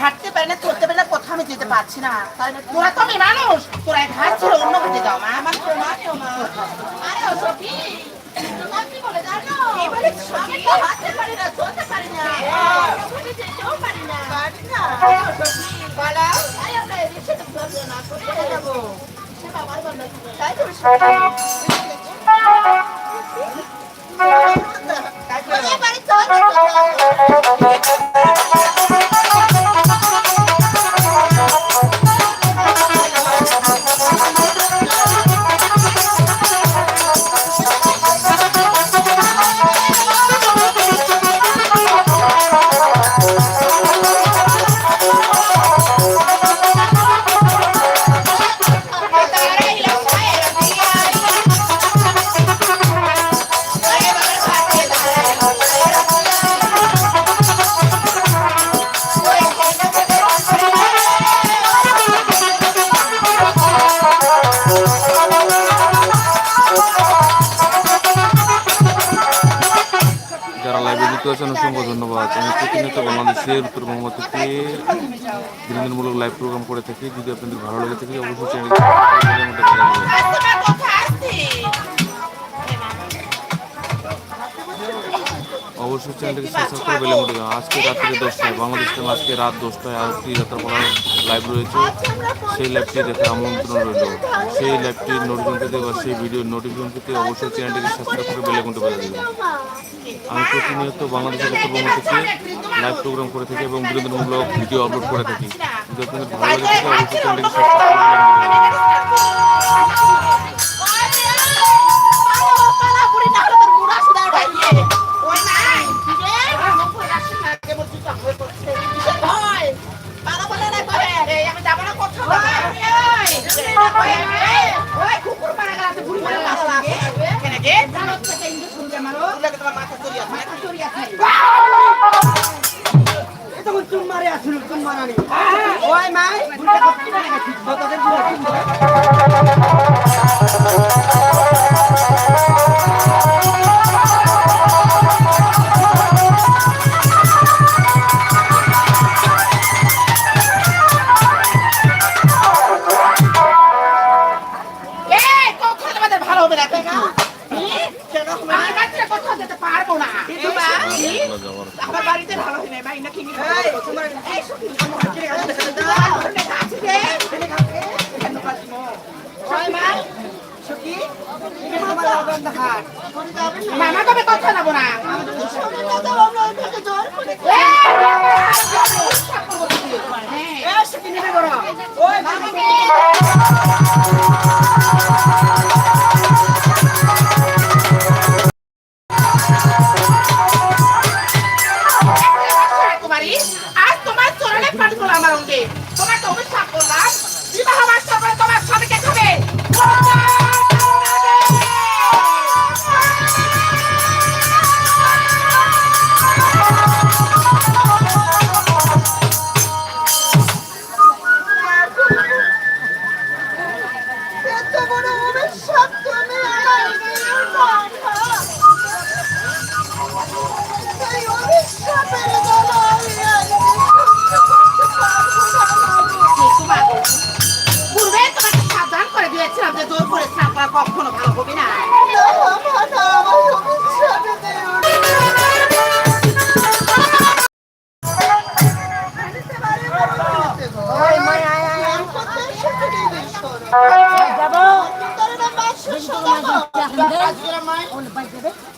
হাঁটতে পারি না চলতে পারি না কোথাও আমি যেতে পারছি না। তাই তোরা তো আমি মানুষ। তোরা হাত ছেড়ে অন্য ঘাটে যাও। মা আমার তোমারও মা। আরে তোমার কি বলে জানো? আমি তো হাঁটতে পারি না, চলতে পারি না। যেতেও পারি না। আরে ও সখী, আরে আমরা এই রিক্সাটা ধরবো না, কোথায় যাব? সে বাবার বান্ধব, তাই তো আছেন অসংখ্য ধন্যবাদ। আমি প্রতিনিয়ত বাংলাদেশের উত্তরবঙ্গ থেকে বিনোদনমূলক লাইভ প্রোগ্রাম করে থাকি। যদি আপনাদের ভালো লেগে থাকে, অবশ্যই চ্যানেলটি অবশ্যই চ্যানেলটিকে সাবস্ক্রাইব করে বেলে উঠে আজকে রাত্রি দশটায় বাংলাদেশ টাইম আজকে রাত দশটায় আরতি যাত্রাপালা লাইভ রয়েছে। সেই লাইভটি দেখার আমন্ত্রণ রইল। সেই লাইভটির নোটিফিকেশন পেতে বা সেই ভিডিওর নোটিফিকেশন পেতে অবশ্যই চ্যানেলটিকে সাবস্ক্রাইব করে বেলে ঘণ্টা বেজে দেবেন আমি প্রতিনিয়ত বাংলাদেশের উত্তরবঙ্গ থেকে লাইভ প্রোগ্রাম করে থাকি এবং বিনোদনমূলক ভিডিও আপলোড করে থাকি। যদি আপনাদের ভালো লেগে অবশ্যই চ্যানেলটিকে সাবস্ক্রাইব করে তখন চুম মারে আসছিল চুম মারানি ওই মাই কোথাও যেতে পারব না আমার বাড়িতে ভালো হয় না ভাই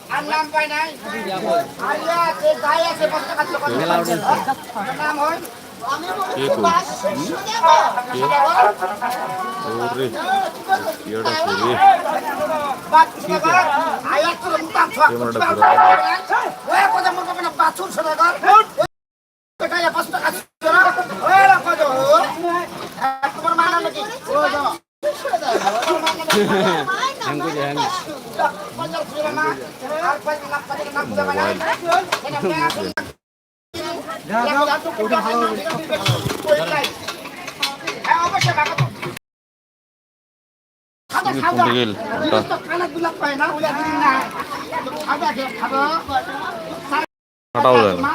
আর নাম পাই নাই আলিয়া যে গায়ে আছে হয় কে কই ওরে ইয়েটা করে ক্যামেরাটা ঘুরাও মোবাইল যা যাও ওটা ভালো হবে অবশ্যই ভালো তো। খাবে, তুমি খাবে। কোনটা গেল ওটা তো কানে দুলা পায় না, ওলা দিন না। খাবে। কাটাও যায় না